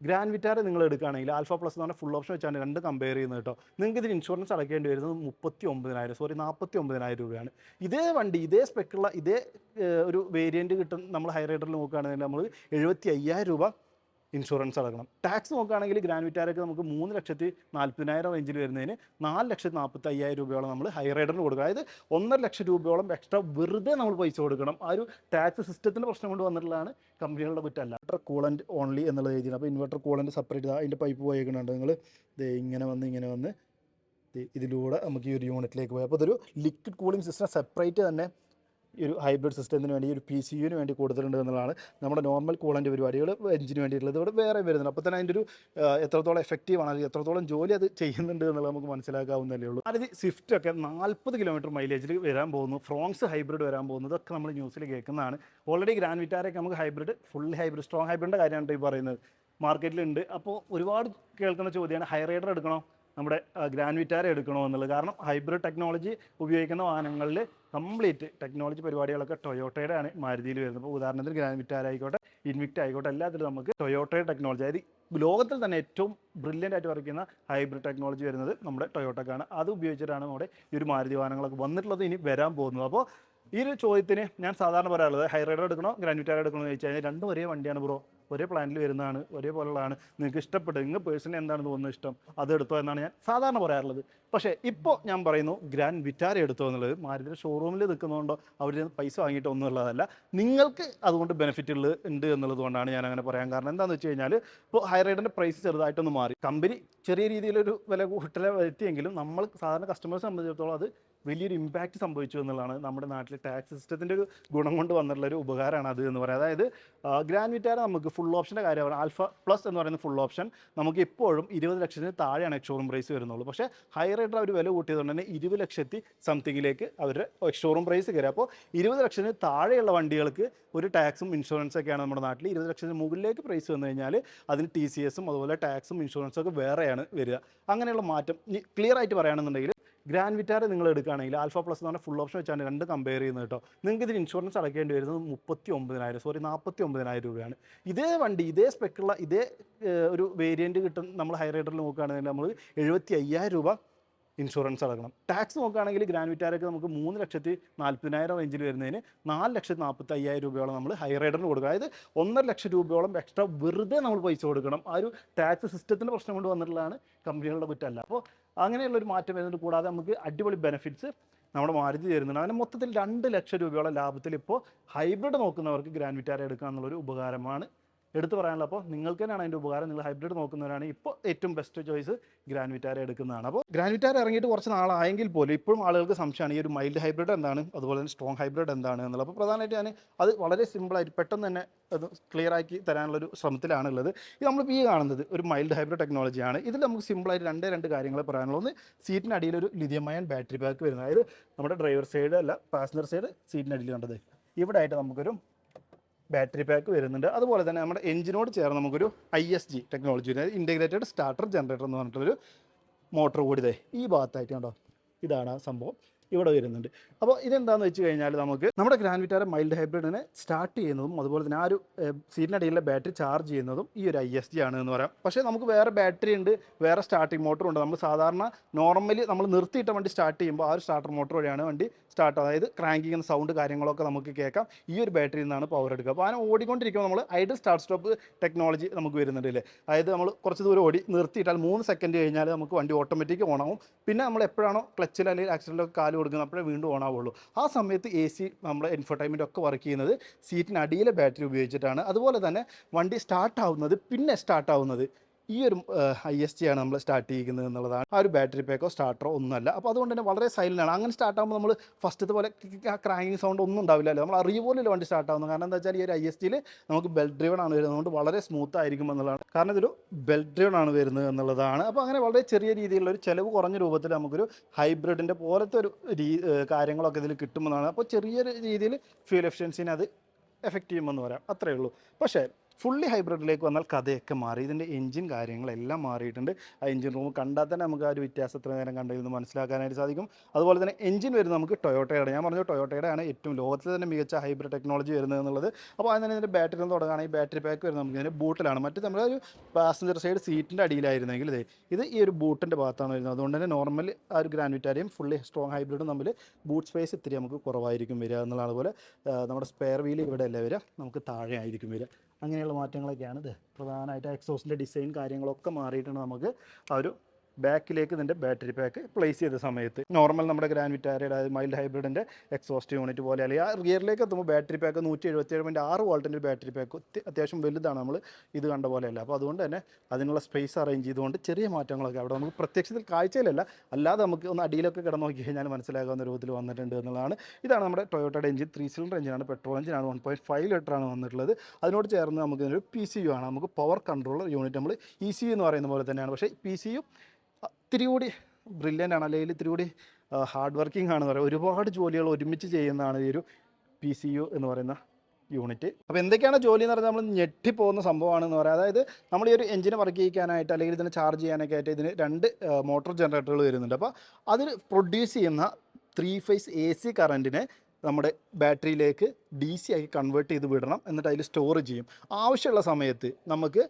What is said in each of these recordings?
Grand Vitara നിങ്ങൾ എടുക്കുകയാണെങ്കിൽ alpha plus എന്ന് പറഞ്ഞാൽ ഫുൾ ഓപ്ഷൻ വെച്ചാണ് രണ്ട് കമ്പയർ ചെയ്യുന്നത് കേട്ടോ. നിങ്ങൾക്ക് ഇതിന് ഇൻഷുറൻസ് അടയ്ക്കേണ്ടി വരുന്നത് മുപ്പത്തി ഒമ്പതിനായിരം സോറി നാൽപ്പത്തി ഒമ്പതിനായിരം രൂപയാണ്. ഇതേ വണ്ടി ഇതേ സ്പെക്കുള്ള ഇതേ ഒരു വേരിയന്റ് കിട്ടും നമ്മൾ ഹൈ റൈഡറിൽ നോക്കുകയാണെങ്കിൽ നമ്മൾ എഴുപത്തി അയ്യായിരം രൂപ ഇൻഷുറൻസ് അടക്കണം. ടാക്സ് നോക്കുകയാണെങ്കിൽ ഗ്രാനുവിറ്റാരൊക്കെ നമുക്ക് മൂന്ന് ലക്ഷത്തി നാൽപ്പതിനായിരം റേഞ്ചിൽ വരുന്നതിന് നാല് ലക്ഷത്തി നാൽപ്പത്തി അയ്യായിരം രൂപയോളം നമ്മൾ ഹൈ റൈഡറിന് കൊടുക്കുക അതായത് ഒന്നര ലക്ഷം രൂപയോളം എക്സ്ട്രാ വെറുതെ നമ്മൾ പൈസ കൊടുക്കണം. ആ ഒരു ടാക്സ് സിസ്റ്റത്തിന്റെ പ്രശ്നം കൊണ്ട് വന്നിട്ടുള്ളതാണ് കമ്പനികളുടെ കുറ്റമല്ല. ഇൻവെർട്ടർ കൂളന്റ് ഓൺലി എന്നുള്ളത് രീതിയിൽ. അപ്പോൾ ഇൻവെർട്ടർ കൂളന്റ് സെപ്പറേറ്റ് അതിന്റെ പൈപ്പ് പോയേക്കുന്നുണ്ട് നിങ്ങൾ ഇങ്ങനെ വന്ന് ഇങ്ങനെ വന്ന് ഇതിലൂടെ നമുക്ക് ഈ ഒരു യൂണിറ്റിലേക്ക് പോയി. അപ്പോൾ ഇതൊരു ലിക്വിഡ് കൂളിംഗ് സിസ്റ്റം സെപ്പറേറ്റ് തന്നെ ഈ ഒരു ഹൈബ്രിഡ് സിസ്റ്റത്തിന് വേണ്ടി ഒരു പി സി യുവിന് വേണ്ടി കൊടുത്തിട്ടുണ്ട് എന്നുള്ളതാണ് നമ്മുടെ നോർമൽ കൂളന്റെ പരിപാടികൾ എഞ്ചിന് വേണ്ടിയിട്ടുള്ളത്. ഇവിടെ വേറെ വരുന്നുണ്ട്. അപ്പോൾ തന്നെ അതിന്റെ ഒരു എത്രത്തോളം എഫക്റ്റീവാണ് അല്ലെങ്കിൽ എത്രത്തോളം ജോലി അത് ചെയ്യുന്നുണ്ട് എന്നുള്ളത് നമുക്ക് മനസ്സിലാക്കാവുന്നതല്ലേ ഉള്ളൂ. അതായത് സ്വിഫ്റ്റ് ഒക്കെ നാൽപ്പത് കിലോമീറ്റർ മൈലേജിൽ വരാൻ പോകുന്നു. ഫ്രോങ്സ് ഹൈബ്രിഡ് വരാൻ പോകുന്നത് ഒക്കെ നമ്മൾ ന്യൂസിൽ കേൾക്കുന്നതാണ്. ഓൾറെഡി ഗ്രാൻഡ് വിറ്റാരൊക്കെ നമുക്ക് ഹൈബ്രിഡ് ഫുൾ ഹൈബ്രിഡ് സ്ട്രോങ് ഹൈബ്രിഡിന്റെ കാര്യമാണ് ഈ പറയുന്നത്. മാർക്കറ്റിലുണ്ട് അപ്പോൾ ഒരുപാട് കേൾക്കുന്ന ചോദ്യമാണ് ഹൈ റൈഡർ എടുക്കണോ? നമ്മുടെ ഗ്രാൻവിറ്റാര എടുക്കണമെന്നുള്ളത് കാരണം ഹൈബ്രിഡ് ടെക്നോളജി ഉപയോഗിക്കുന്ന വാഹനങ്ങളിൽ കംപ്ലീറ്റ് ടെക്നോളജി പരിപാടികളൊക്കെ ടൊയോട്ടയുടെ ആണ് മാരുതിയിൽ വരുന്നത്. അപ്പോൾ ഉദാഹരണത്തിന് ഗ്രാൻവിറ്റാര ആയിക്കോട്ടെ ഇൻവിക്റ്റ് ആയിക്കോട്ടെ എല്ലാത്തിലും നമുക്ക് ടൊയോട്ടയുടെ ടെക്നോളജി അതായത് ലോകത്തിൽ തന്നെ ഏറ്റവും ബ്രില്യന്റ് ആയിട്ട് വർക്ക് ഹൈബ്രിഡ് ടെക്നോളജി വരുന്നത് നമ്മുടെ ടൊയോട്ടക്കാണ്. അത് ഉപയോഗിച്ചിട്ടാണ് നമ്മുടെ ഈ ഒരു മാരുതി വാഹനങ്ങളൊക്കെ വന്നിട്ടുള്ളത് ഇനി വരാൻ പോകുന്നത്. അപ്പോൾ ഈ ഒരു ചോദ്യത്തിന് ഞാൻ സാധാരണ പറയാറുള്ളത് ഹൈറൈഡർ എടുക്കണോ ഗ്രാൻഡ് എടുക്കണോ എന്ന് ചോദിച്ചാൽ രണ്ടും ഒരേ വണ്ടിയാണ് ബ്രോ. ഒരേ പ്ലാനിൽ വരുന്നതാണ് ഒരേപോലുള്ളതാണ്. നിങ്ങൾക്ക് ഇഷ്ടപ്പെട്ടത് നിങ്ങൾ പേഴ്സണലി എന്താണ് തോന്നുന്നത് ഇഷ്ടം? അത് എടുത്തോ എന്നാണ് ഞാൻ സാധാരണ പറയാറുള്ളത്. പക്ഷേ ഇപ്പോൾ ഞാൻ പറയുന്നു ഗ്രാൻഡ് വിറ്റാര എടുത്തോ എന്നുള്ളത് മാരുതി ഷോറൂമിൽ നിൽക്കുന്നതുകൊണ്ടോ അവർ പൈസ വാങ്ങിയിട്ട് ഒന്നും ഉള്ളതല്ല. നിങ്ങൾക്ക് അതുകൊണ്ട് ബെനിഫിറ്റ് ഉള്ളത് ഉണ്ട് എന്നുള്ളത് കൊണ്ടാണ് ഞാൻ അങ്ങനെ പറയാൻ കാരണം എന്താണെന്ന് വെച്ച് കഴിഞ്ഞാൽ ഇപ്പോൾ ഹൈ റൈഡിന്റെ പ്രൈസ് ചെറുതായിട്ടൊന്ന് മാറി. കമ്പനി ചെറിയ രീതിയിലൊരു വില കൂട്ടല വരുത്തിയെങ്കിലും നമ്മൾ സാധാരണ കസ്റ്റമേഴ്സ് സംബന്ധിച്ചിടത്തോളം അത് വലിയൊരു ഇമ്പാക്റ്റ് സംഭവിച്ചു എന്നുള്ളതാണ് നമ്മുടെ നാട്ടിലെ ടാക്സ് സിസ്റ്റത്തിന്റെ ഒരു ഗുണം കൊണ്ട് വന്നിട്ടുള്ള ഒരു ഉപകാരമാണ് അത് എന്ന് പറയുന്നത് അതായത് ഗ്രാൻഡ് വിറ്റാര നമുക്ക് ഫുൾ ഓപ്ഷന്റെ കാര്യമാണ് ആൽഫ പ്ലസ് എന്ന് പറയുന്ന ഫുൾ ഓപ്ഷൻ നമുക്ക് ഇപ്പോഴും ഇരുപത് ലക്ഷത്തിന് താഴെയാണ് ഷോറൂം പ്രൈസ് വരുന്നുള്ളൂ. പക്ഷേ ഹൈ റൈഡർ അവർ വില കൂട്ടിയതുകൊണ്ട് തന്നെ ഇരുപത് ലക്ഷത്തി സംതിങ്ങിലേക്ക് അവരുടെ ഷോറൂം പ്രൈസ് കയറി. അപ്പോൾ ഇരുപത് ലക്ഷത്തിന് താഴെയുള്ള വണ്ടികൾക്ക് ഒരു ടാക്സും ഇൻഷുറൻസ് ഒക്കെയാണ് നമ്മുടെ നാട്ടിൽ. ഇരുപത് ലക്ഷത്തിന് മുകളിലേക്ക് പ്രൈസ് വന്നു കഴിഞ്ഞാൽ അതിന് ടി സി എസും അതുപോലെ ടാക്സും ഇൻഷുറൻസും ഒക്കെ വേറെയാണ് വരിക. അങ്ങനെയുള്ള മാറ്റം ക്ലിയർ ആയിട്ട് പറയുകയാണെന്നുണ്ടെങ്കിൽ ഗ്രാൻഡ് വിറ്റാര നിങ്ങൾ എടുക്കുകയാണെങ്കിൽ ആൽഫ പ്ലസ് എന്ന് പറഞ്ഞാൽ ഫുൾ ഓപ്ഷൻ വെച്ചാണ് രണ്ട് കമ്പയർ ചെയ്യുന്നത് കേട്ടോ. നിങ്ങൾക്ക് ഇതിന് ഇൻഷുറൻസ് അടയ്ക്കേണ്ടി വരുന്നത് മുപ്പത്തി ഒമ്പതിനായിരം സോറി നാൽപ്പത്തി ഒമ്പതിനായിരം രൂപയാണ്. ഇതേ വണ്ടി ഇതേ സ്പെക്കുള്ള ഇതേ ഒരു വേരിയന്റ് കിട്ടും നമ്മൾ ഹൈ റൈഡറിൽ നോക്കുകയാണെങ്കിൽ നമ്മൾ എഴുപത്തി അയ്യായിരം രൂപ ഇൻഷുറൻസ് അടക്കണം. ടാക്സ് നോക്കുകയാണെങ്കിൽ ഗ്രാൻഡ് വിറ്റാരൊക്കെ നമുക്ക് മൂന്ന് ലക്ഷത്തി നാൽപ്പതിനായിരം റേഞ്ചിൽ വരുന്നതിന് നാല് ലക്ഷത്തി നാൽപ്പത്തി അയ്യായിരം രൂപയോളം നമ്മൾ ഹൈ റൈഡറിന് കൊടുക്കുക അതായത് ഒന്നര ലക്ഷം രൂപയോളം എക്സ്ട്രാ വെറുതെ നമ്മൾ പൈസ കൊടുക്കണം. ആ ഒരു ടാക്സ് സിസ്റ്റത്തിന്റെ പ്രശ്നം കൊണ്ട് വന്നിട്ടുള്ളതാണ് കമ്പനികളുടെ കുറ്റമല്ല. അപ്പോൾ അങ്ങനെയുള്ള ഒരു മാറ്റം വരുന്നത് കൂടാതെ നമുക്ക് അടിപൊളി ബെനിഫിറ്റ്സ് നമ്മുടെ മാരുതി തരുന്നുണ്ട്. അങ്ങനെ മൊത്തത്തിൽ രണ്ട് ലക്ഷം രൂപയോളം ലാഭത്തിൽ ഇപ്പോൾ ഹൈബ്രിഡ് നോക്കുന്നവർക്ക് ഗ്രാൻഡ് വിറ്റാര എടുക്കുക എന്നുള്ളൊരു ഉപകാരമാണ്. എടുത്തു പറയാനുള്ള അപ്പോൾ നിങ്ങൾക്ക് തന്നെയാണ് അതിന്റെ ഉപകാരം. നിങ്ങൾ ഹൈബ്രിഡ് നോക്കുന്നവരാണ്. ഇപ്പോൾ ഏറ്റവും ബെസ്റ്റ് ചോയ്സ് ഗ്രാൻഡ് വിറ്റാര എടുക്കുന്നതാണ്. അപ്പോൾ ഗ്രാൻഡ് വിറ്റാര ഇറങ്ങിയിട്ട് കുറച്ച് നാളായെങ്കിൽ പോലും ഇപ്പോഴും ആളുകൾക്ക് സംശയമാണ് ഈ ഒരു മൈൽഡ് ഹൈബ്രിഡ് എന്താണ്? അതുപോലെ തന്നെ സ്ട്രോങ് ഹൈബ്രിഡ് എന്താണ് എന്നുള്ളത്. അപ്പോൾ പ്രധാനമായിട്ട് ഞാൻ അത് വളരെ സിമ്പിളായിട്ട് പെട്ടെന്ന് തന്നെ അത് ക്ലിയർ ആക്കി തരാനുള്ളൊരു ശ്രമത്തിലാണുള്ളത് ഇത് നമ്മൾ ഈ കാണുന്നത് ഒരു മൈൽഡ് ഹൈബ്രിഡ് ടെക്നോളജിയാണ് ഇതിൽ നമുക്ക് സിമ്പിളായിട്ട് രണ്ടേ രണ്ട് കാര്യങ്ങളെ പറയാനുള്ളൂ ഒന്ന് സീറ്റിന് അടിയിൽ ഒരു ലിഥിയം ബാറ്ററി ബാക്ക് വരുന്നത്. അതായത് നമ്മുടെ ഡ്രൈവർ സൈഡ് അല്ല പാസഞ്ചർ സൈഡ് സീറ്റിനടിയിൽ കണ്ടത്. ഇവിടെ ആയിട്ട് നമുക്കൊരു ബാറ്ററി പാക്ക് വരുന്നുണ്ട്. അതുപോലെ തന്നെ നമ്മുടെ എഞ്ചിനോട് ചേർന്ന് നമുക്കൊരു ഐ എസ് ജി ടെക്നോളജി അതായത് ഇന്റഗ്രേറ്റഡ് സ്റ്റാർട്ടർ ജനറേറ്റർ എന്ന് പറഞ്ഞിട്ടൊരു മോട്ടർ കൂടി ഈ ഭാഗത്തായിട്ട് കണ്ടോ? ഇതാണ് സംഭവം. ഇവിടെ വരുന്നുണ്ട്. അപ്പോൾ ഇതെന്താണെന്ന് വെച്ച് കഴിഞ്ഞാൽ നമുക്ക് നമ്മുടെ ഗ്രാൻഡ് വിറ്റാര മൈൽഡ് ഹൈബ്രിഡിനെ സ്റ്റാർട്ട് ചെയ്യുന്നതും അതുപോലെ തന്നെ ആ ഒരു സീറ്റിനടിയിലെ ബാറ്ററി ചാർജ് ചെയ്യുന്നതും ഈ ഒരു ഐ എസ് ജി ആണ് എന്ന് പറയാം. പക്ഷേ നമുക്ക് വേറെ ബാറ്ററി ഉണ്ട് വേറെ സ്റ്റാർട്ടിംഗ് മോട്ടറും ഉണ്ട്. നമ്മൾ സാധാരണ നോർമലി നമ്മൾ നിർത്തിയിട്ട വണ്ടി സ്റ്റാർട്ട് ചെയ്യുമ്പോൾ ആ ഒരു സ്റ്റാർട്ടർ മോട്ടർ വഴിയാണ് വണ്ടി സ്റ്റാർട്ട് അതായത് ക്രാങ്കിങ് എന്ന സൗണ്ട് കാര്യങ്ങളൊക്കെ നമുക്ക് കേൾക്കാം. ഈ ഒരു ബാറ്ററിയിൽ നിന്നാണ് പവർ എടുക്കുക. അപ്പോൾ അങ്ങനെ ഓടിക്കൊണ്ടിരിക്കുമ്പോൾ നമ്മൾ ഐഡിൽ സ്റ്റാർട്ട് സ്റ്റോപ്പ് ടെക്നോളജി നമുക്ക് വരുന്നുണ്ട് അല്ലേ? അതായത് നമ്മൾ കുറച്ച് ദൂരം ഓടി നിർത്തിയിട്ടാൽ മൂന്ന് സെക്കൻഡ് കഴിഞ്ഞാൽ നമുക്ക് വണ്ടി ഓട്ടോമാറ്റിക് ഓണാവും പിന്നെ നമ്മൾ എപ്പോഴാണോ ക്ലച്ചിൽ അല്ലെങ്കിൽ ആക്സിഡന്റിലൊക്കെ കാൽ കൊടുക്കുന്നത് അപ്പോഴേ വീണ്ടും ആവുള്ളൂ. ആ സമയത്ത് എ സി നമ്മൾ ഇൻഫർടൈൻമെന്റ് ഒക്കെ വർക്ക് ചെയ്യുന്നത് സീറ്റിനടിയിലെ ബാറ്ററി ഉപയോഗിച്ചിട്ടാണ്. അതുപോലെ തന്നെ വണ്ടി സ്റ്റാർട്ട് ആവുന്നത് പിന്നെ സ്റ്റാർട്ട് ആവുന്നത്. ഈ ഒരു ഐ എസ് ടി ആണ് നമ്മൾ സ്റ്റാർട്ട് ചെയ്യുന്നത് എന്നുള്ളതാണ്. ആ ഒരു ബാറ്ററി പാക്കോ സ്റ്റാർട്ടറോ ഒന്നുമല്ല അപ്പോൾ അതുകൊണ്ട് തന്നെ വളരെ സൈലന്റ് ആണ്. അങ്ങനെ സ്റ്റാർട്ട് ആകുമ്പോൾ നമ്മൾ ഫസ്റ്റത്തെ പോലെ ക്രാങ്കിങ് സൗണ്ട് ഒന്നും ഉണ്ടാവില്ലല്ലോ. നമ്മൾ അറിയുപോലല്ലോ വണ്ടി സ്റ്റാർട്ട് ആവുന്നത് കാരണം എന്താ വെച്ചാൽ ഈ ഒരു ഐ എസ് ടിയിൽ നമുക്ക് ബെൽറ്റ് ഡ്രൈവൺ ആണ് വരുന്നത്. അതുകൊണ്ട് വളരെ സ്മൂത്ത് ആയിരിക്കും എന്നുള്ളതാണ്. കാരണം ഇതൊരു ബെൽറ്റ് ഡ്രൈവൺ ആണ് വരുന്നത് എന്നുള്ളതാണ്. അപ്പോൾ അങ്ങനെ വളരെ ചെറിയ രീതിയിലുള്ള ഒരു ചിലവ് കുറഞ്ഞ രൂപത്തിൽ നമുക്കൊരു ഹൈബ്രിഡിന്റെ പോലത്തെ ഒരു കാര്യങ്ങളൊക്കെ ഇതിൽ കിട്ടുമെന്നാണ്. അപ്പോൾ ചെറിയൊരു രീതിയിൽ ഫ്യൂൽ എഫിഷ്യൻസിനെ അത് എഫക്റ്റ് ചെയ്യുമെന്ന് പറയാം. അത്രയേ ഉള്ളൂ. പക്ഷേ ഫുള്ളി ഹൈബ്രിഡിലേക്ക് വന്നാൽ കഥയൊക്കെ മാറി. ഇതിന്റെ എഞ്ചിൻ കാര്യങ്ങളെല്ലാം മാറിയിട്ടുണ്ട്. ആ എഞ്ചിൻ റൂം കണ്ടാൽ തന്നെ നമുക്ക് ആ ഒരു വ്യത്യാസം എത്ര നേരം കണ്ടിരുന്നു മനസ്സിലാക്കാനായിട്ട് സാധിക്കും. അതുപോലെ തന്നെ എഞ്ചിൻ വരുന്നത് നമുക്ക് ടൊയോട്ടയുടെ ഞാൻ പറഞ്ഞു ടൊയോട്ടയുടെ ആണ് ഏറ്റവും ലോകത്തിൽ തന്നെ മികച്ച ഹൈബ്രിഡ് ടെക്നോളജി വരുന്നത് എന്നുള്ളത്. അപ്പോൾ അതിന് ഇതിന്റെ ബാറ്ററി ഒന്ന് തുടങ്ങുകയാണെങ്കിൽ ബാറ്ററി പാക്ക് വരുന്നത് നമുക്ക് ഇതിന്റെ ബൂട്ടിലാണ് മറ്റ് നമ്മുടെ ഒരു പാസഞ്ചർ സൈഡ് സീറ്റിന്റെ അടിയിലായിരുന്നെങ്കിൽ ഇതേ ഇത് ഈ ഒരു ബൂട്ടിന്റെ ഭാഗത്താണ് വരുന്നത്. അതുകൊണ്ട് തന്നെ നോർമൽ ആ ഒരു ഗ്രാൻഡ് വിറ്റാരിയും ഫുള്ളി സ്ട്രോങ് ഹൈബ്രിഡും തമ്മിൽ ബൂട്ട് സ്പേസ് ഇത്തിരി നമുക്ക് കുറവായിരിക്കും വരിക എന്നുള്ളതാണ് പോലെ നമ്മുടെ സ്പെയർ വീൽ ഇവിടെ അല്ല വരിക? നമുക്ക് താഴെ ആയിരിക്കും വരിക. അങ്ങനെയുള്ള മാറ്റങ്ങളൊക്കെയാണ്. ഇത് പ്രധാനമായിട്ട് എക്സോസിന്റെ ഡിസൈൻ കാര്യങ്ങളൊക്കെ മാറിയിട്ടാണ് നമുക്ക് ആ ഒരു ബാക്കിലേക്ക് ഇതിന്റെ ബാറ്ററി പാക്ക് പ്ലേസ് ചെയ്ത സമയത്ത്. നോർമൽ നമ്മുടെ ഗ്രാൻഡ് വിറ്റാരയുടെ അതായത് മൈൽഡ് ഹൈബ്രിഡിന്റെ എക്സോസ്റ്റ് യൂണിറ്റ് പോലെ അല്ലെങ്കിൽ ആ റിയറിലേക്ക് എത്തുമ്പോൾ ബാറ്ററി പാക്ക് നൂറ്റി എഴുപത്തിയേഴ് പോയിന്റ് ആറ് വോൾട്ടിന്റെ ബാറ്ററി പാക്ക് അത്യാവശ്യം വലുതാണ് നമ്മൾ ഇത് കണ്ട പോലെയല്ല. അപ്പോൾ അതുകൊണ്ട് തന്നെ അതിനുള്ള സ്പേസ് അറേഞ്ച് ചെയ്തുകൊണ്ട് ചെറിയ മാറ്റങ്ങളൊക്കെ അവിടെ നമുക്ക് പ്രത്യക്ഷത്തിൽ കാഴ്ചയിലല്ല. അല്ലാതെ നമുക്ക് ഒന്ന് അടിയിലൊക്കെ കിടന്ന് നോക്കി കഴിഞ്ഞാൽ മനസ്സിലാകാവുന്ന രൂപത്തിൽ വന്നിട്ടുണ്ട് എന്നുള്ളതാണ്. ഇതാണ് നമ്മുടെ ടൊയോട്ടയുടെ എഞ്ചിൻ ത്രീ സിലിണ്ടർ എഞ്ചിനാണ് പെട്രോൾ എഞ്ചിനാണ് വൺ പോയിന്റ് ഫൈവ് ലിറ്ററാണ് വന്നിട്ടുള്ളത്. അതിനോട് ചേർന്ന് നമുക്ക് ഇതിനൊരു പി സി യു ആണ്. നമുക്ക് പവർ കൺട്രോളർ യൂണിറ്റ് നമ്മൾ ഇ സി എന്ന് പറയുന്ന പോലെ തന്നെയാണ്. പക്ഷേ പി സി യു ഇത്തിരി കൂടി ബ്രില്യന്റ് ആണ്. അല്ലെങ്കിൽ ഇത്തിരി കൂടി ഹാർഡ് വർക്കിംഗ് ആണെന്ന് പറയാം. ഒരുപാട് ജോലികൾ ഒരുമിച്ച് ചെയ്യുന്നതാണ് ഈ ഒരു പി സി യു എന്ന് പറയുന്ന യൂണിറ്റ് അപ്പോൾ എന്തൊക്കെയാണ് ജോലി എന്ന് പറഞ്ഞാൽ നമ്മൾ ഞെട്ടിപ്പോകുന്ന സംഭവമാണെന്ന് പറയാം. അതായത് നമ്മൾ ഈ ഒരു എഞ്ചിന് വർക്ക് ചെയ്യിക്കാനായിട്ട് അല്ലെങ്കിൽ ഇതിനെ ചാർജ് ചെയ്യാനൊക്കെ ആയിട്ട് ഇതിന് രണ്ട് മോട്ടോർ ജനറേറ്ററുകൾ വരുന്നുണ്ട്. അപ്പോൾ അതിൽ പ്രൊഡ്യൂസ് ചെയ്യുന്ന ത്രീ ഫേസ് എ സി കറന്റിനെ നമ്മുടെ ബാറ്ററിയിലേക്ക് ഡി സി ആക്കി കൺവേർട്ട് ചെയ്ത് വിടണം. എന്നിട്ട് അതിൽ സ്റ്റോർ ചെയ്യും. ആവശ്യമുള്ള സമയത്ത് നമുക്ക്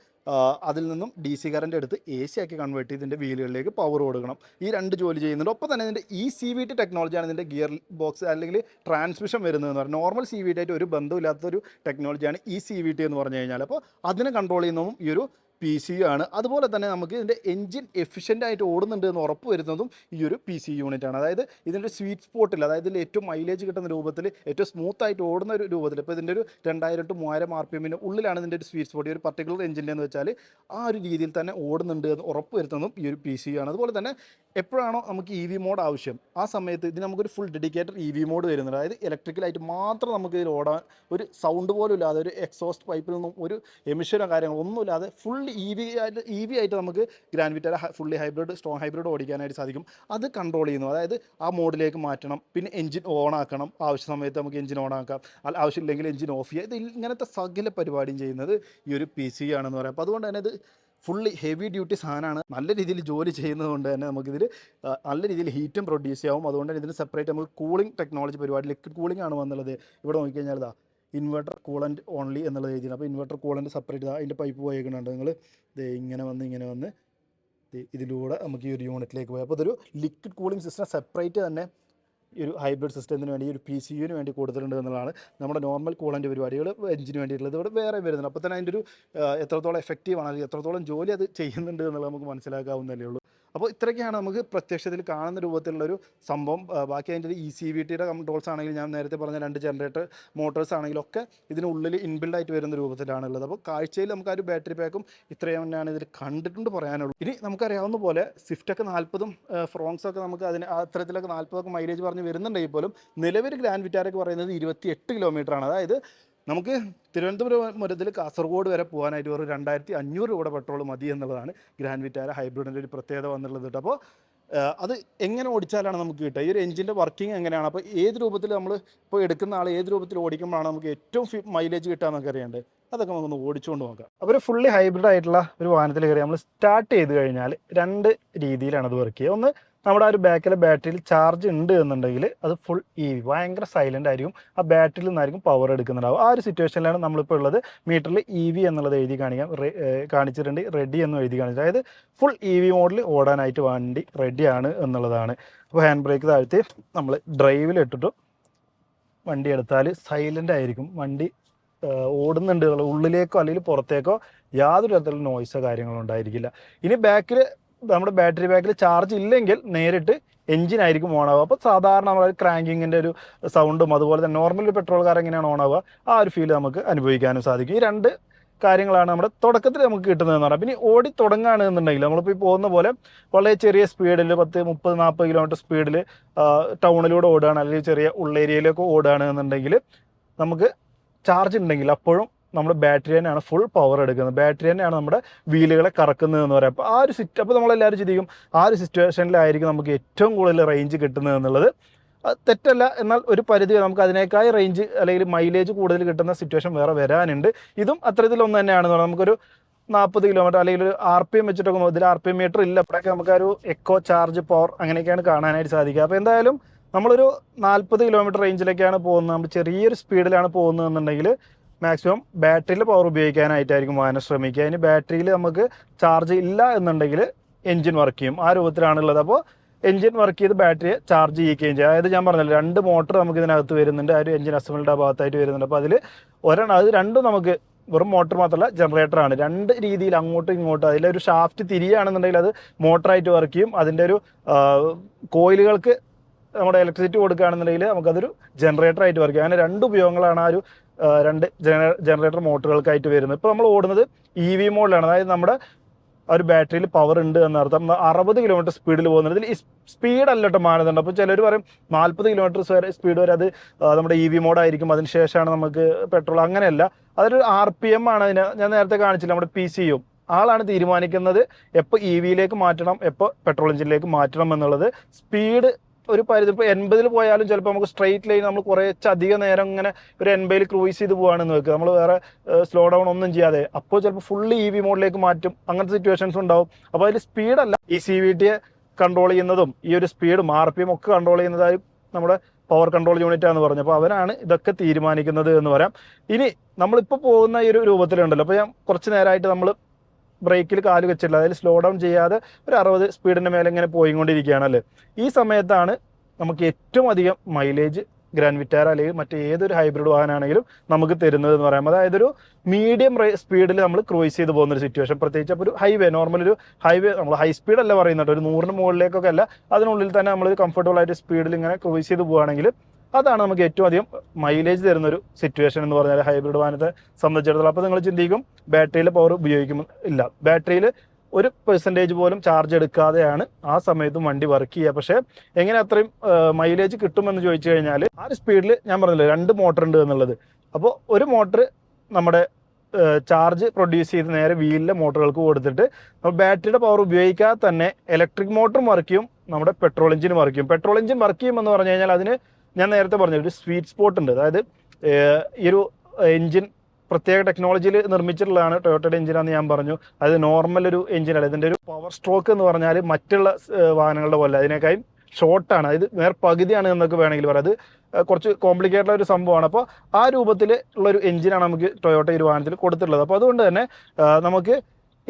അതിൽ നിന്നും ഡി സി കറന്റ് എടുത്ത് എ സി ആക്കി കൺവേർട്ട് ചെയ്ത് ഇതിന്റെ വീലുകളിലേക്ക് പവർ കൊടുക്കണം. ഈ രണ്ട് ജോലി ചെയ്യുന്നുണ്ട്. ഒപ്പം തന്നെ ഇതിന്റെ ഈ സി വി ടി ടെക്നോളജിയാണ് ഇതിന്റെ ഗിയർ ബോക്സ് അല്ലെങ്കിൽ ട്രാൻസ്മിഷൻ വരുന്നതെന്ന് പറഞ്ഞാൽ നോർമൽ സി വി ടി ആയിട്ട് ഒരു ബന്ധമില്ലാത്തൊരു ടെക്നോളജിയാണ് ഈ സി വി ടി എന്ന് പറഞ്ഞു കഴിഞ്ഞാൽ. അപ്പോൾ അതിനെ കൺട്രോൾ ചെയ്യുന്നതും ഈ ഒരു പി സി ആണ്. അതുപോലെ തന്നെ നമുക്ക് ഇതിന്റെ എൻജിൻ എഫിഷ്യന്റ് ആയിട്ട് ഓടുന്നുണ്ട് എന്ന് ഉറപ്പ് വരുന്നതും ഈ ഒരു പി സി യൂണിറ്റ് ആണ്. അതായത് ഇതിന്റെ സ്വീറ്റ് സ്പോട്ടിൽ അതായത് ഇതിൽ ഏറ്റവും മൈലേജ് കിട്ടുന്ന രൂപത്തിൽ ഏറ്റവും സ്മൂത്ത് ആയിട്ട് ഓടുന്ന ഒരു രൂപത്തിൽ ഇപ്പോൾ ഇതിന്റെ ഒരു രണ്ടായിരം ടു മൂവായിരം ആർ പി എമ്മിന് ഉള്ളിലാണ് ഇതിന്റെ ഒരു സ്വീറ്റ് സ്പോട്ട് ഒരു പർട്ടിക്കുലർ എഞ്ചിന്റെ എന്ന് വെച്ചാൽ ആ ഒരു രീതിയിൽ തന്നെ ഓടുന്നുണ്ട് എന്ന് ഉറപ്പ് വരുത്തുന്നതും ഈ ഒരു പി സി ആണ്. അതുപോലെ തന്നെ എപ്പോഴാണോ നമുക്ക് ഇ വി മോഡ് ആവശ്യം ആ സമയത്ത് ഇതിന് നമുക്കൊരു full dedicated E V mode വരുന്നുണ്ട്. അതായത് ഇലക്ട്രിക്കലായിട്ട് മാത്രം നമുക്ക് ഇതിൽ ഓടാൻ ഒരു സൗണ്ട് പോലും ഇല്ലാതെ ഒരു എക്സോസ്റ്റ് പൈപ്പിൽ നിന്നും ഒരു എമിഷനോ കാര്യങ്ങളോ ഒന്നുമില്ലാതെ ഫുൾ ഇ വി ആയിട്ട് ഇ വി ആയിട്ട് നമുക്ക് Grand Vitara fully hybrid strong hybrid ഓടിക്കാനായിട്ട് സാധിക്കും. അത് കൺട്രോൾ ചെയ്യുന്നു. അതായത് ആ മോഡിലേക്ക് മാറ്റണം. പിന്നെ എഞ്ചിൻ ഓൺ ആക്കണം. ആവശ്യ സമയത്ത് നമുക്ക് എഞ്ചിൻ ഓൺ ആക്കാം. ആവശ്യമില്ലെങ്കിൽ എഞ്ചിൻ ഓഫ് ചെയ്യുക ഇത് ഇങ്ങനത്തെ സകല പരിപാടിയും ചെയ്യുന്നത് ഈ ഒരു പി സി ആണെന്ന് പറയാം. അപ്പോൾ അതുകൊണ്ട് തന്നെ ഇത് ഫുള്ളി ഹെവി ഡ്യൂട്ടി സാധനമാണ്. നല്ല രീതിയിൽ ജോലി ചെയ്യുന്നതുകൊണ്ട് തന്നെ നമുക്കിതിൽ നല്ല രീതിയിൽ ഹീറ്റും പ്രൊഡ്യൂസ് ചെയ്യാവും. അതുകൊണ്ട് തന്നെ ഇതിന് സെപ്പറേറ്റ് നമുക്ക് കൂളിംഗ് ടെക്നോളജി പരിപാടി ലിക്വിഡ് കൂളിംഗ് ആണ് വന്നുള്ളത്. ഇവിടെ നോക്കിക്കഴിഞ്ഞാൽ ഇതാ ഇൻവെർട്ടർ കൂളന്റ് ഓൺലി എന്നുള്ളത് എഴുതിയാണ് അപ്പോൾ ഇൻവെർട്ടർ കൂളന്റ് സെപ്പറേറ്റ് അതിന്റെ പൈപ്പ് പോയേക്കുന്നുണ്ട് നിങ്ങൾ ഇത് ഇങ്ങനെ വന്ന് ഇങ്ങനെ വന്ന് ഇതിലൂടെ നമുക്ക് ഈ ഒരു യൂണിറ്റിലേക്ക് പോയി. അപ്പോൾ ഇതൊരു ലിക്വിഡ് കൂളിംഗ് സിസ്റ്റം സെപ്പറേറ്റ് തന്നെ ഈ ഒരു ഹൈബ്രിഡ് സിസ്റ്റത്തിന് വേണ്ടി ഒരു പി സി യുവിന് വേണ്ടി കൊടുത്തിട്ടുണ്ട് എന്നുള്ളതാണ് നമ്മുടെ നോർമൽ കൂളന്റെ പരിപാടികൾ എഞ്ചിന് വേണ്ടിയിട്ടുള്ളത്. ഇവിടെ വേറെ വരുന്നുണ്ട്. അപ്പോൾ തന്നെ അതിന്റെ ഒരു എത്രത്തോളം എഫക്റ്റീവാണ് അല്ലെങ്കിൽ എത്രത്തോളം ജോലി അത് ചെയ്യുന്നുണ്ട് എന്നുള്ളത് നമുക്ക് മനസ്സിലാക്കാവുന്നതല്ലേ ഉള്ളൂ. അപ്പോൾ ഇത്രയൊക്കെയാണ് നമുക്ക് പ്രത്യക്ഷത്തിൽ കാണുന്ന രൂപത്തിലുള്ളൊരു സംഭവം. ബാക്കി അതിന്റെ ഇ സി വി ടിയുടെ കൺട്രോൾസ് ആണെങ്കിലും ഞാൻ നേരത്തെ പറഞ്ഞ രണ്ട് ജനറേറ്റർ മോട്ടോഴ്സ് ആണെങ്കിലും ഒക്കെ ഇതിനുള്ളിൽ ഇൻബിൽഡ് ആയിട്ട് വരുന്ന രൂപത്തിലാണുള്ളത്. അപ്പോൾ കാഴ്ചയിൽ നമുക്ക് ആ ഒരു ബാറ്ററി പാക്കും ഇത്രയും തന്നെയാണ് ഇതിൽ കണ്ടിട്ടുണ്ട് പറയാനുള്ളൂ. ഇനി നമുക്കറിയാവുന്ന പോലെ സ്വിഫ്റ്റൊക്കെ നാൽപ്പതും ഫ്രോങ്സ് ഒക്കെ നമുക്ക് അതിന് അത്തരത്തിലൊക്കെ നാൽപ്പതൊക്കെ മൈലേജ് പറഞ്ഞ് വരുന്നുണ്ടെങ്കിൽ പോലും നിലവിൽ ഗ്രാൻഡ് വിറ്റാരൊക്കെ പറയുന്നത് ഇരുപത്തി എട്ട് കിലോമീറ്റർ ആണ്. അതായത് നമുക്ക് തിരുവനന്തപുരം മുതൽ കാസർഗോഡ് വരെ പോകാനായിട്ട് ഒരു രണ്ടായിരത്തി അഞ്ഞൂറ് രൂപയുടെ പെട്രോൾ മതി എന്നുള്ളതാണ് ഗ്രാൻഡ് വിറ്റാര ഹൈബ്രിഡിന്റെ ഒരു പ്രത്യേകത വന്നുള്ളത് കേട്ടോ. അപ്പോൾ അത് എങ്ങനെ ഓടിച്ചാലാണ് നമുക്ക് കിട്ടുക? ഈ ഒരു എഞ്ചിന്റെ വർക്കിംഗ് എങ്ങനെയാണ്? അപ്പോൾ ഏത് രൂപത്തിൽ നമ്മൾ ഇപ്പോൾ എടുക്കുന്ന ആൾ ഏത് രൂപത്തിൽ ഓടിക്കുമ്പോഴാണ് നമുക്ക് ഏറ്റവും മൈലേജ് കിട്ടുക എന്നൊക്കെ അറിയേണ്ടത്? അതൊക്കെ നമുക്കൊന്ന് ഓടിച്ചുകൊണ്ട് നോക്കാം. അപ്പോൾ ഒരു ഫുള്ളി ഹൈബ്രിഡ് ആയിട്ടുള്ള ഒരു വാഹനത്തിൽ കയറി നമ്മൾ സ്റ്റാർട്ട് ചെയ്ത് കഴിഞ്ഞാൽ രണ്ട് രീതിയിലാണ് അത് വർക്ക് ചെയ്യുക. ഒന്ന് നമ്മുടെ ആ ഒരു ബാക്കിലെ ബാറ്ററിയിൽ ചാർജ് ഉണ്ട് എന്നുണ്ടെങ്കിൽ അത് ഫുൾ ഇ വി ഭയങ്കര സൈലന്റ് ആയിരിക്കും. ആ ബാറ്ററിയിൽ നിന്നായിരിക്കും പവർ എടുക്കുന്നുണ്ടാവും ആ ഒരു സിറ്റുവേഷനിലാണ് നമ്മളിപ്പോൾ ഉള്ളത്. മീറ്ററിൽ ഇ വി എന്നുള്ളത് എഴുതി കാണിക്കാം. കാണിച്ചിട്ടുണ്ട്. റെഡി എന്ന് എഴുതി കാണിച്ചു അതായത് ഫുൾ ഇ വി മോഡിൽ ഓടാനായിട്ട് വണ്ടി റെഡിയാണ് എന്നുള്ളതാണ്. അപ്പോൾ ഹാൻഡ് ബ്രേക്ക് താഴ്ത്തി നമ്മൾ ഡ്രൈവിലിട്ടിട്ട് വണ്ടി എടുത്താൽ സൈലന്റ് ആയിരിക്കും. വണ്ടി ഓടുന്നുണ്ട്. ഉള്ളിലേക്കോ അല്ലെങ്കിൽ പുറത്തേക്കോ യാതൊരു തരത്തിലുള്ള നോയ്സോ കാര്യങ്ങളോ ഉണ്ടായിരിക്കില്ല. ഇനി ബാക്കിൽ നമ്മുടെ ബാറ്ററി ബാക്കിൽ ചാർജ് ഇല്ലെങ്കിൽ നേരിട്ട് എഞ്ചിൻ ആയിരിക്കും ഓൺ ആവുക. അപ്പോൾ സാധാരണ നമ്മൾ ക്രാങ്കിങ്ങിന്റെ ഒരു സൗണ്ടും അതുപോലെ തന്നെ നോർമൽ ഒരു പെട്രോൾ കാർ എങ്ങനെയാണ് ഓൺ ആവുക ആ ഒരു ഫീൽ നമുക്ക് അനുഭവിക്കാനും സാധിക്കും. ഈ രണ്ട് കാര്യങ്ങളാണ് നമ്മുടെ തുടക്കത്തിൽ നമുക്ക് കിട്ടുന്നതെന്ന് പറഞ്ഞാൽ. പിന്നെ ഓടി തുടങ്ങുകയാണ് എന്നുണ്ടെങ്കിൽ നമ്മളിപ്പോൾ ഈ പോകുന്ന പോലെ വളരെ ചെറിയ സ്പീഡിൽ പത്ത് മുപ്പത് നാൽപ്പത് കിലോമീറ്റർ സ്പീഡിൽ ടൗണിലൂടെ ഓടുകയാണ് അല്ലെങ്കിൽ ചെറിയ ഉള്ളേരിയയിലൊക്കെ ഓടുകയാണ് എന്നുണ്ടെങ്കിൽ നമുക്ക് ചാർജ് ഉണ്ടെങ്കിൽ അപ്പോഴും നമ്മുടെ ബാറ്ററി തന്നെയാണ് ഫുൾ പവർ എടുക്കുന്നത്. ബാറ്ററി തന്നെയാണ് നമ്മുടെ വീലുകളെ കറക്കുന്നത് എന്ന് പറയാം. അപ്പോൾ ആ ഒരു സിറ്റ് അപ്പോൾ നമ്മളെല്ലാവരും ചിന്തിക്കും ആ ഒരു സിറ്റുവേഷനിലായിരിക്കും നമുക്ക് ഏറ്റവും കൂടുതൽ റേഞ്ച് കിട്ടുന്നത് എന്നുള്ളത്. തെറ്റല്ല. എന്നാൽ ഒരു പരിധി നമുക്ക് അതിനേക്കാൾ റേഞ്ച് അല്ലെങ്കിൽ മൈലേജ് കൂടുതൽ കിട്ടുന്ന സിറ്റുവേഷൻ വേറെ വരാനുണ്ട്. ഇതും അത്തരത്തിലൊന്ന് തന്നെയാണെന്ന് പറഞ്ഞാൽ നമുക്കൊരു നാൽപ്പത് കിലോമീറ്റർ അല്ലെങ്കിൽ ഒരു ആർ പി എം വെച്ചിട്ടൊക്കെ ഇതിൽ ആർ പി എം മീറ്റർ ഇല്ല. അപ്പോഴൊക്കെ നമുക്ക് ഒരു എക്കോ ചാർജ് പവർ അങ്ങനെയൊക്കെയാണ് കാണാനായിട്ട് സാധിക്കുക. അപ്പോൾ എന്തായാലും നമ്മളൊരു നാൽപ്പത് കിലോമീറ്റർ റേഞ്ചിലേക്കാണ് പോകുന്നത്. നമ്മൾ ചെറിയൊരു സ്പീഡിലാണ് പോകുന്നതെന്നുണ്ടെങ്കിൽ മാക്സിമം ബാറ്ററിയിൽ പവർ ഉപയോഗിക്കാനായിട്ടായിരിക്കും വാഹനം ശ്രമിക്കുക. ഇനി ബാറ്ററിയിൽ നമുക്ക് ചാർജ് ഇല്ല എന്നുണ്ടെങ്കിൽ എൻജിൻ വർക്ക് ചെയ്യും. ആ രൂപത്തിലാണുള്ളത്. അപ്പോൾ എൻജിൻ വർക്ക് ചെയ്ത് ബാറ്ററിയെ ചാർജ് ചെയ്യിക്കുകയും ചെയ്യും. അതായത് ഞാൻ പറഞ്ഞല്ലോ രണ്ട് മോട്ടർ നമുക്ക് ഇതിനകത്ത് വരുന്നുണ്ട്. ആ ഒരു എൻജിൻ അസംബിളിന്റെ ഭാഗത്തായിട്ട് വരുന്നുണ്ട്. അപ്പോൾ അതിൽ ഒരെണ്ണം അത് രണ്ടും നമുക്ക് വെറും മോട്ടർ മാത്രമല്ല ജനറേറ്ററാണ് രണ്ട് രീതിയിൽ അങ്ങോട്ടും ഇങ്ങോട്ടും അതിലൊരു ഷാഫ്റ്റ് തിരിയുകയാണെന്നുണ്ടെങ്കിൽ അത് മോട്ടറായിട്ട് വർക്ക് ചെയ്യും. അതിന്റെ ഒരു കോയിലുകൾക്ക് നമ്മുടെ ഇലക്ട്രിസിറ്റി കൊടുക്കുകയാണെന്നുണ്ടെങ്കിൽ നമുക്കതൊരു ജനറേറ്ററായിട്ട് വർക്ക് ചെയ്യും. അങ്ങനെ രണ്ട് ഉപയോഗങ്ങളാണ് ആ ഒരു രണ്ട് ജനറേറ്റർ മോട്ടറുകൾക്കായിട്ട് വരുന്നത്. ഇപ്പോൾ നമ്മൾ ഓടുന്നത് ഇ വി മോഡിലാണ്. അതായത് നമ്മുടെ ഒരു ബാറ്ററിയിൽ പവർ ഉണ്ട് എന്നർത്ഥം. അറുപത് കിലോമീറ്റർ സ്പീഡിൽ പോകുന്നത്. ഈ സ്പീഡ് അല്ല കേട്ടോ മാനദണ്ഡം. അപ്പോൾ ചിലർ പറയും നാൽപ്പത് കിലോമീറ്റർ വരെ സ്പീഡ് വരെ അത് നമ്മുടെ ഇ വി മോഡായിരിക്കും അതിനുശേഷമാണ് നമുക്ക് പെട്രോൾ അങ്ങനെയല്ല. അതൊരു ആർ പി എം ആണ് അതിന്. ഞാൻ നേരത്തെ കാണിച്ചില്ല നമ്മുടെ പി സി യും. ആളാണ് തീരുമാനിക്കുന്നത് എപ്പോൾ ഇ വിയിലേക്ക് മാറ്റണം എപ്പോൾ പെട്രോൾ എഞ്ചിനിലേക്ക് മാറ്റണം എന്നുള്ളത്. സ്പീഡ് ഒരു പരിധി ഇപ്പോൾ എൺപതിൽ പോയാലും ചിലപ്പോൾ നമുക്ക് സ്ട്രെയിറ്റ് ലൈൻ നമ്മൾ കുറച്ചധികം നേരം ഇങ്ങനെ ഒരു എൺപതിൽ ക്രൂയിസ് ചെയ്ത് പോകാണെന്ന് വെക്കുക. നമ്മൾ വേറെ സ്ലോ ഡൗൺ ഒന്നും ചെയ്യാതെ. അപ്പോൾ ചിലപ്പോൾ ഫുള്ളി ഇ വി മോഡിലേക്ക് മാറ്റും. അങ്ങനത്തെ സിറ്റുവേഷൻസ് ഉണ്ടാവും. അപ്പോൾ അതിൽ സ്പീഡല്ല ഈ സി വി ടിയെ കൺട്രോൾ ചെയ്യുന്നതും ഈ ഒരു സ്പീഡും ആർ പി എം ഒക്കെ കൺട്രോൾ ചെയ്യുന്നതായി നമ്മുടെ പവർ കൺട്രോൾ യൂണിറ്റ് ആണെന്ന് പറഞ്ഞു. അപ്പോൾ അവരാണ് ഇതൊക്കെ തീരുമാനിക്കുന്നത് എന്ന് പറയാം. ഇനി നമ്മളിപ്പോൾ പോകുന്ന ഈ ഒരു രൂപത്തിലുണ്ടല്ലോ. അപ്പോൾ ഞാൻ കുറച്ച് നേരമായിട്ട് നമ്മൾ ബ്രേക്കിൽ കാൽ വെച്ചിട്ടില്ല. അതായത് സ്ലോ ഡൗൺ ചെയ്യാതെ ഒരു അറുപത് സ്പീഡിന്റെ മേലെ ഇങ്ങനെ പോയിക്കൊണ്ടിരിക്കുകയാണല്ലേ ഈ സമയത്താണ് നമുക്ക് ഏറ്റവും അധികം മൈലേജ് ഗ്രാൻഡ് വിറ്റാര അല്ലെങ്കിൽ മറ്റേതൊരു ഹൈബ്രിഡ് വാഹനമാണെങ്കിലും നമുക്ക് തരുന്നത് എന്ന് പറയാം. അതായത് ഒരു മീഡിയം സ്പീഡിൽ നമ്മൾ ക്രൂയിസ് ചെയ്ത് പോകുന്ന ഒരു സിറ്റുവേഷൻ പ്രത്യേകിച്ച് അപ്പോൾ ഒരു ഹൈവേ നോർമൽ ഒരു ഹൈവേ നമ്മൾ ഹൈ സ്പീഡ് അല്ല പറയുന്നത് ഒരു നൂറിന് മുകളിലേക്കൊക്കെ അല്ല. അതിനുള്ളിൽ തന്നെ നമ്മൾ കംഫർട്ടബിൾ ആയിട്ട് സ്പീഡിൽ ഇങ്ങനെ ക്രൂയിസ് ചെയ്ത് പോവുകയാണെങ്കിൽ അതാണ് നമുക്ക് ഏറ്റവും അധികം മൈലേജ് തരുന്ന ഒരു സിറ്റുവേഷൻ എന്ന് പറഞ്ഞാൽ ഹൈബ്രിഡ് വാഹനത്തെ സംബന്ധിച്ചിടത്തോളം. അപ്പോൾ നിങ്ങൾ ചിന്തിക്കും ബാറ്ററിയിൽ പവർ ഉപയോഗിക്കും ഇല്ല. ബാറ്ററിയിൽ ഒരു പെർസെന്റേജ് പോലും ചാർജ് എടുക്കാതെയാണ് ആ സമയത്തും വണ്ടി വർക്ക് ചെയ്യുക. പക്ഷേ എങ്ങനെ അത്രയും മൈലേജ് കിട്ടുമെന്ന് ചോദിച്ചു കഴിഞ്ഞാൽ ആ ഒരു സ്പീഡിൽ ഞാൻ പറഞ്ഞില്ലേ രണ്ട് മോട്ടർ ഉണ്ട് എന്നുള്ളത്. അപ്പോൾ ഒരു മോട്ടർ നമ്മുടെ ചാർജ് പ്രൊഡ്യൂസ് ചെയ്ത് നേരെ വീലിലെ മോട്ടറുകൾക്ക് കൊടുത്തിട്ട് നമ്മൾ ബാറ്ററിയുടെ പവർ ഉപയോഗിക്കാതെ തന്നെ ഇലക്ട്രിക് മോട്ടറും വർക്ക് ചെയ്യും നമ്മുടെ പെട്രോൾ എഞ്ചിനും വർക്ക് ചെയ്യും. പെട്രോൾ എഞ്ചിൻ വർക്ക് ചെയ്യുമെന്ന് പറഞ്ഞു കഴിഞ്ഞാൽ അതിന് ഞാൻ നേരത്തെ പറഞ്ഞ ഒരു സ്വീറ്റ് സ്പോട്ട് ഉണ്ട്. അതായത് ഈ ഒരു എഞ്ചിൻ പ്രത്യേക ടെക്നോളജിയിൽ നിർമ്മിച്ചിട്ടുള്ളതാണ് ടൊയോട്ടയുടെ എഞ്ചിനാന്ന് ഞാൻ പറഞ്ഞു. അത് നോർമൽ ഒരു എഞ്ചിനല്ല ഇതിന്റെ ഒരു പവർ സ്ട്രോക്ക് എന്ന് പറഞ്ഞാൽ മറ്റുള്ള വാഹനങ്ങളുടെ പോലെ അതിനേക്കാളും ഷോർട്ടാണ് അതായത് നേർ പകുതിയാണ് എന്നൊക്കെ വേണമെങ്കിൽ പറയാം. അത് കുറച്ച് കോംപ്ലിക്കേറ്റഡ് ഒരു സംഭവമാണ്. അപ്പോൾ ആ രൂപത്തിൽ ഉള്ള ഒരു എഞ്ചിനാണ് നമുക്ക് ടൊയോട്ട ഈ വാഹനത്തിൽ കൊടുത്തിട്ടുള്ളത്. അപ്പോൾ അതുകൊണ്ട് തന്നെ നമുക്ക്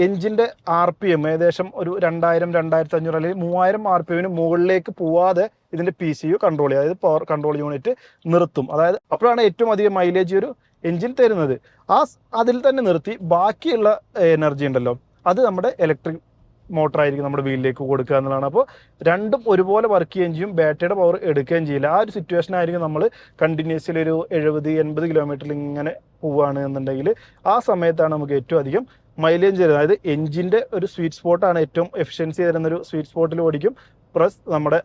എഞ്ചിന്റെ ആർ പി എം ഏകദേശം ഒരു രണ്ടായിരം രണ്ടായിരത്തി അഞ്ഞൂറ് അല്ലെങ്കിൽ മൂവായിരം ആർ പി എമ്മിന് മുകളിലേക്ക് പോവാതെ ഇതിന്റെ പി സി യു കൺട്രോൾ ചെയ്യുക. അതായത് പവർ കൺട്രോൾ യൂണിറ്റ് നിർത്തും. അതായത് അപ്പോഴാണ് ഏറ്റവും അധികം മൈലേജ് ഒരു എഞ്ചിൻ തരുന്നത്. ആ അതിൽ തന്നെ നിർത്തി ബാക്കിയുള്ള എനർജി ഉണ്ടല്ലോ. അത് നമ്മുടെ ഇലക്ട്രിക് മോട്ടർ ആയിരിക്കും നമ്മുടെ വീലിലേക്ക് കൊടുക്കുക എന്നുള്ളതാണ്. അപ്പോൾ രണ്ടും ഒരുപോലെ വർക്ക് ചെയ്യുകയും ചെയ്യും. ബാറ്ററിയുടെ പവർ എടുക്കുകയും ചെയ്യില്ല. ആ ഒരു സിറ്റുവേഷൻ ആയിരിക്കും നമ്മൾ കണ്ടിന്യൂസ്ലി ഒരു എഴുപത് എൺപത് കിലോമീറ്ററിൽ ഇങ്ങനെ പോവുകയാണ് എന്നുണ്ടെങ്കിൽ ആ സമയത്താണ് നമുക്ക് ഏറ്റവും അധികം മൈലേജ് തരുന്നത്. അതായത് എഞ്ചിന്റെ ഒരു സ്വീറ്റ് സ്പോട്ടാണ് ഏറ്റവും എഫിഷ്യൻസി തരുന്ന ഒരു സ്വീറ്റ് സ്പോട്ടിൽ ഓടിക്കും. പ്ലസ് നമ്മുടെ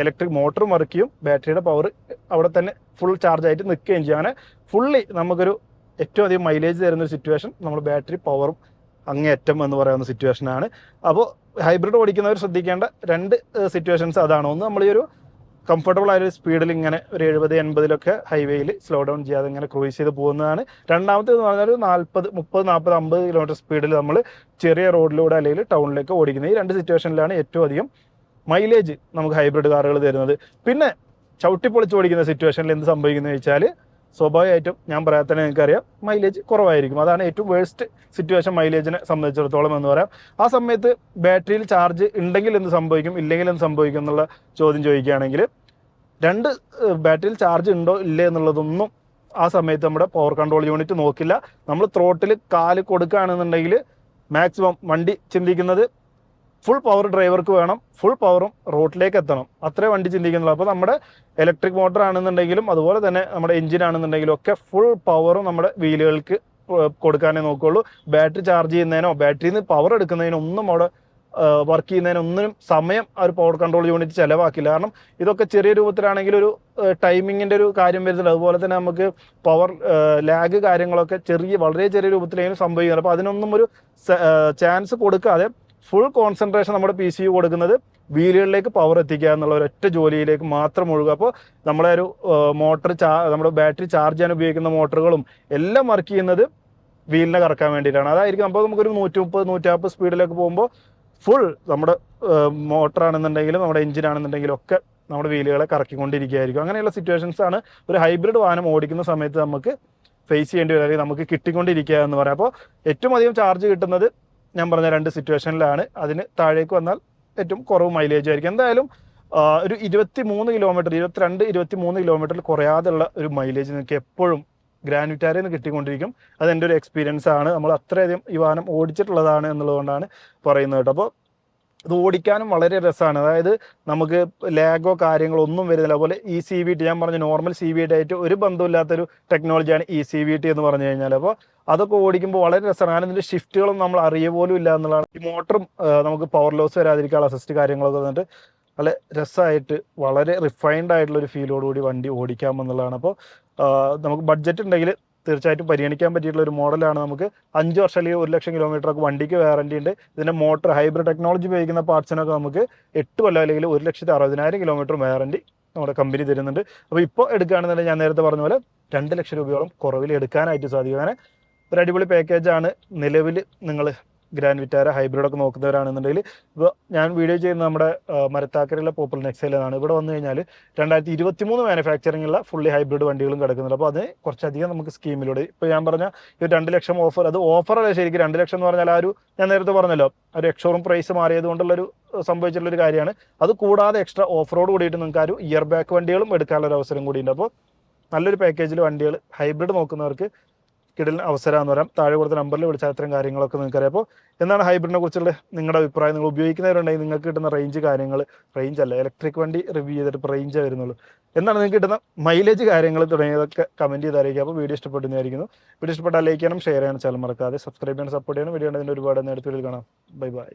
ഇലക്ട്രിക് മോട്ടറും വർക്ക് ചെയ്യും. ബാറ്ററിയുടെ പവർ അവിടെ തന്നെ ഫുൾ ചാർജ് ആയിട്ട് നിൽക്കുകയും ചെയ്യും. അങ്ങനെ ഫുള്ളി നമുക്കൊരു ഏറ്റവും അധികം മൈലേജ് തരുന്ന ഒരു സിറ്റുവേഷൻ നമ്മൾ ബാറ്ററി പവറും അങ്ങേയറ്റം എന്ന് പറയുന്ന സിറ്റുവേഷനാണ് അപ്പോൾ ഹൈബ്രിഡ് ഓടിക്കുന്നവർ ശ്രദ്ധിക്കേണ്ട രണ്ട് സിറ്റുവേഷൻസ് അതാണ്. ഒന്ന് നമ്മൾ ഈ ഒരു കംഫർട്ടബിൾ ആയ ഒരു സ്പീഡിൽ ഇങ്ങനെ ഒരു എഴുപത് എൺപതിലൊക്കെ ഹൈവേയിൽ സ്ലോ ഡൗൺ ചെയ്യാതെ ഇങ്ങനെ ക്രൂസ് ചെയ്ത് പോകുന്നതാണ്. രണ്ടാമത്തേത് എന്ന് പറഞ്ഞാൽ ഒരു നാൽപ്പത് മുപ്പത് നാൽപ്പത് അമ്പത് കിലോമീറ്റർ സ്പീഡിൽ നമ്മൾ ചെറിയ റോഡിലൂടെ അല്ലെങ്കിൽ ടൗണിലേക്ക് ഓടിക്കുന്നത് ഈ രണ്ട് സിറ്റുവേഷനിലാണ് ഏറ്റവും അധികം മൈലേജ് നമുക്ക് ഹൈബ്രിഡ് കാറുകൾ തരുന്നത്. പിന്നെ ചവിട്ടിപ്പൊളിച്ച് ഓടിക്കുന്ന സിറ്റുവേഷനിൽ എന്ത് സംഭവിക്കുന്നത് വെച്ചാൽ സ്വാഭാവികമായിട്ടും ഞാൻ പറയാൻ തന്നെ നിങ്ങൾക്കറിയാം മൈലേജ് കുറവായിരിക്കും. അതാണ് ഏറ്റവും വേഴ്സ്റ്റ് സിറ്റുവേഷൻ മൈലേജിനെ സംബന്ധിച്ചിടത്തോളം എന്ന് പറയാം. ആ സമയത്ത് ബാറ്ററിയിൽ ചാർജ് ഉണ്ടെങ്കിൽ എന്ത് സംഭവിക്കും ഇല്ലെങ്കിൽ എന്ത് സംഭവിക്കും എന്നുള്ള ചോദ്യം ചോദിക്കുകയാണെങ്കിൽ രണ്ട് ബാറ്ററിയിൽ ചാർജ് ഉണ്ടോ ഇല്ലേ എന്നുള്ളതൊന്നും ആ സമയത്ത് നമ്മുടെ പവർ കൺട്രോൾ യൂണിറ്റ് നോക്കില്ല. നമ്മൾ ത്രോട്ടിൽ കാൽ കൊടുക്കുകയാണെന്നുണ്ടെങ്കിൽ മാക്സിമം വണ്ടി ചിന്തിക്കുന്നത് ഫുൾ പവർ ഡ്രൈവർക്ക് വേണം ഫുൾ പവറും റോഡിലേക്ക് എത്തണം. അത്രേ വണ്ടി ചിന്തിക്കുന്നുള്ളൂ. അപ്പോൾ നമ്മുടെ ഇലക്ട്രിക് മോട്ടർ ആണെന്നുണ്ടെങ്കിലും അതുപോലെ തന്നെ നമ്മുടെ എഞ്ചിൻ ആണെന്നുണ്ടെങ്കിലും ഒക്കെ ഫുൾ പവറും നമ്മുടെ വീലുകൾക്ക് കൊടുക്കാനേ നോക്കുകയുള്ളൂ ബാറ്ററി ചാർജ് ചെയ്യുന്നതിനോ ബാറ്ററിയിൽ നിന്ന് പവർ എടുക്കുന്നതിനോ ഒന്നും അവിടെ വർക്ക് ചെയ്യുന്നതിനൊന്നിനും സമയം ആ ഒരു പവർ കൺട്രോൾ യൂണിറ്റ് ചിലവാക്കില്ല. കാരണം ഇതൊക്കെ ചെറിയ രൂപത്തിലാണെങ്കിൽ ഒരു ടൈമിങ്ങിന്റെ ഒരു കാര്യം വരുന്നുണ്ട്. അതുപോലെ തന്നെ നമുക്ക് പവർ ലാഗ് കാര്യങ്ങളൊക്കെ ചെറിയ വളരെ ചെറിയ രൂപത്തിലെങ്കിലും സംഭവിക്കുന്നത് അപ്പോൾ അതിനൊന്നും ഒരു ചാൻസ് കൊടുക്കാതെ ഫുൾ കോൺസെൻട്രേഷൻ നമ്മുടെ പി സി യു കൊടുക്കുന്നത് വീലുകളിലേക്ക് പവർ എത്തിക്കുക എന്നുള്ള ഒറ്റ ജോലിയിലേക്ക് മാത്രം ഒഴുകുക. അപ്പോൾ നമ്മളെ ഒരു മോട്ടർ ചാ നമ്മുടെ ബാറ്ററി ചാർജ് ചെയ്യാൻ ഉപയോഗിക്കുന്ന മോട്ടറുകളും എല്ലാം വർക്ക് ചെയ്യുന്നത് വീലിനെ കറക്കാൻ വേണ്ടിയിട്ടാണ്. അതായിരിക്കും അപ്പോൾ നമുക്കൊരു നൂറ്റി മുപ്പത് നൂറ്റാപ്പത് സ്പീഡിലേക്ക് പോകുമ്പോൾ ഫുൾ നമ്മുടെ മോട്ടറാണെന്നുണ്ടെങ്കിലും നമ്മുടെ എഞ്ചിൻ ആണെന്നുണ്ടെങ്കിലും ഒക്കെ നമ്മുടെ വീലുകളെ കറക്കിക്കൊണ്ടിരിക്കുകയായിരിക്കും. അങ്ങനെയുള്ള സിറ്റുവേഷൻസ് ആണ് ഒരു ഹൈബ്രിഡ് വാഹനം ഓടിക്കുന്ന സമയത്ത് നമുക്ക് ഫേസ് ചെയ്യേണ്ടി വരും. അല്ലെങ്കിൽ നമുക്ക് കിട്ടിക്കൊണ്ടിരിക്കുക എന്ന് പറയാം. അപ്പോൾ ഏറ്റവും അധികം ചാർജ് കിട്ടുന്നത് ഞാൻ പറഞ്ഞ രണ്ട് സിറ്റുവേഷനിലാണ് അതിന് താഴേക്ക് വന്നാൽ ഏറ്റവും കുറവ് മൈലേജ് ആയിരിക്കും. എന്തായാലും ഒരു ഇരുപത്തി മൂന്ന് കിലോമീറ്റർ ഇരുപത്തിരണ്ട് ഇരുപത്തി മൂന്ന് കിലോമീറ്ററിൽ കുറയാതുള്ള ഒരു മൈലേജ് നിങ്ങൾക്ക് എപ്പോഴും ഗ്രാനുറ്റാരിൽ നിന്ന് കിട്ടിക്കൊണ്ടിരിക്കും. അതെന്റെ ഒരു എക്സ്പീരിയൻസ് ആണ്. നമ്മൾ അത്രയധികം ഈ വാഹനം ഓടിച്ചിട്ടുള്ളതാണ് എന്നുള്ളതുകൊണ്ടാണ് പറയുന്നത് കേട്ടോ. അപ്പോൾ ഇത് ഓടിക്കാനും വളരെ രസമാണ്. അതായത് നമുക്ക് ലാഗോ കാര്യങ്ങളോ ഒന്നും വരുന്നില്ല. അതുപോലെ ഈ സി വി ടി ഞാൻ പറഞ്ഞ നോർമൽ സി വി ടി ആയിട്ട് ഒരു ബന്ധമില്ലാത്തൊരു ടെക്നോളജിയാണ് ഈ സി വി ടി എന്ന് പറഞ്ഞു കഴിഞ്ഞാൽ അപ്പോൾ അതൊക്കെ ഓടിക്കുമ്പോൾ വളരെ രസമാണ്. കാരണം ഇതിന്റെ ഷിഫ്റ്റുകളും നമ്മൾ അറിയ പോലും ഇല്ല എന്നുള്ളതാണ്. ഈ മോട്ടറും നമുക്ക് പവർ ലോസ് വരാതിരിക്കാനുള്ള അസിസ്റ്റ് കാര്യങ്ങളൊക്കെ വന്നിട്ട് നല്ല രസമായിട്ട് വളരെ റിഫൈൻഡ് ആയിട്ടുള്ള ഒരു ഫീലോടുകൂടി വണ്ടി ഓടിക്കാം എന്നുള്ളതാണ് അപ്പോൾ നമുക്ക് ബഡ്ജറ്റ് ഉണ്ടെങ്കിൽ തീർച്ചയായിട്ടും പരിഗണിക്കാൻ പറ്റിയിട്ടുള്ള ഒരു മോഡലാണ് നമുക്ക്. അഞ്ച് വർഷം അല്ലെങ്കിൽ ഒരു ലക്ഷം കിലോമീറ്റർ ഒക്കെ വണ്ടിക്ക് വാറണ്ടി ഉണ്ട്. ഇതിന്റെ മോട്ടർ ഹൈബ്രിഡ് ടെക്നോളജി ഉപയോഗിക്കുന്ന പാർട്സിനൊക്കെ നമുക്ക് എട്ട് കൊല്ലം അല്ലെങ്കിൽ ഒരു ലക്ഷത്തി അറുപതിനായിരം കിലോമീറ്റർ വാറണ്ടി നമ്മുടെ കമ്പനി തരുന്നുണ്ട്. അപ്പോൾ ഇപ്പോൾ എടുക്കുകയാണെന്നുണ്ടെങ്കിൽ ഞാൻ നേരത്തെ പറഞ്ഞ പോലെ രണ്ട് ലക്ഷം രൂപയോളം കുറവിൽ എടുക്കാനായിട്ട് സാധിക്കും. അങ്ങനെ ഒരു അടിപൊളി പാക്കേജാണ് നിലവിൽ നിങ്ങൾ ഗ്രാൻഡ് വിറ്റാര ഹൈബ്രിഡ് ഒക്കെ നോക്കുന്നവരാണെന്നുണ്ടെങ്കിൽ ഇപ്പോൾ ഞാൻ വീഡിയോ ചെയ്യുന്ന നമ്മുടെ മരത്താക്കരയിലെ പോപ്പുലർ നെക്സൈലാണ് ഇവിടെ വന്നു കഴിഞ്ഞാൽ രണ്ടായിരത്തി ഇരുപത്തി മൂന്ന് മാനുഫാക്ചറിംഗുള്ള ഫുള്ളി ഹൈബ്രിഡ് വണ്ടികളും കിടക്കുന്നുണ്ട്. അപ്പോൾ അത് കുറച്ചധികം നമുക്ക് സ്കീമിലൂടെ ഇപ്പോൾ ഞാൻ പറഞ്ഞ ഒരു രണ്ട് ലക്ഷം ഓഫർ അത് ഓഫറല്ല ശരിക്കും രണ്ട് ലക്ഷം എന്ന് പറഞ്ഞാൽ ആ ഒരു ഞാൻ നേരത്തെ പറഞ്ഞല്ലോ ഒരു എക്സോറും പ്രൈസ് മാറിയത് കൊണ്ടുള്ളൊരു സംഭവിച്ചിട്ടുള്ള ഒരു കാര്യമാണ്. അത് കൂടാതെ എക്സ്ട്രാ ഓഫറോട് കൂടിയിട്ട് നിങ്ങൾക്ക് ആ ഒരു ഇയർ ബാക്ക് വണ്ടികളും എടുക്കാനുള്ള ഒരു അവസരം കൂടിയുണ്ട്. അപ്പോൾ നല്ലൊരു പാക്കേജിൽ വണ്ടികൾ ഹൈബ്രിഡ് നോക്കുന്നവർക്ക് കിടലിന് അവസരമാണെന്ന് പറയാം. താഴെ കൊടുത്ത നമ്പറിൽ വിളിച്ചാൽ അത്തരം കാര്യങ്ങളൊക്കെ നിങ്ങൾക്ക് അറിയാം അപ്പോൾ എന്താണ് ഹൈബ്രിഡിനെ കുറിച്ചുള്ള നിങ്ങളുടെ അഭിപ്രായം? നിങ്ങൾ ഉപയോഗിക്കുന്നവരുണ്ടെങ്കിൽ നിങ്ങൾക്ക് കിട്ടുന്ന റേഞ്ച് കാര്യങ്ങൾ റേഞ്ച് അല്ല ഇലക്ട്രിക് വണ്ടി റിവ്യൂ ചെയ്തിട്ട് ഇപ്പോൾ റേഞ്ചേ വരുന്നുള്ളൂ. എന്താണ് നിങ്ങൾക്ക് കിട്ടുന്ന മൈലേജ് കാര്യങ്ങൾ തുടങ്ങിയതൊക്കെ കമന്റ് ചെയ്ത് അറിയിക്കുക അപ്പോൾ വീഡിയോ ഇഷ്ടപ്പെടുന്നതായിരിക്കുന്നു വീഡിയോ ഇഷ്ടപ്പെട്ടാൽ ലൈക്ക് ചെയ്യണം ഷെയർ ചെയ്യണം ചാനൽ മറക്കാതെ സബ്സ്ക്രൈബ് ചെയ്യണം സപ്പോർട്ട് ചെയ്യണം. വീഡിയോ ഉണ്ടെങ്കിൽ ഒരുപാട് നേരത്തെ കാണാം. Bye bye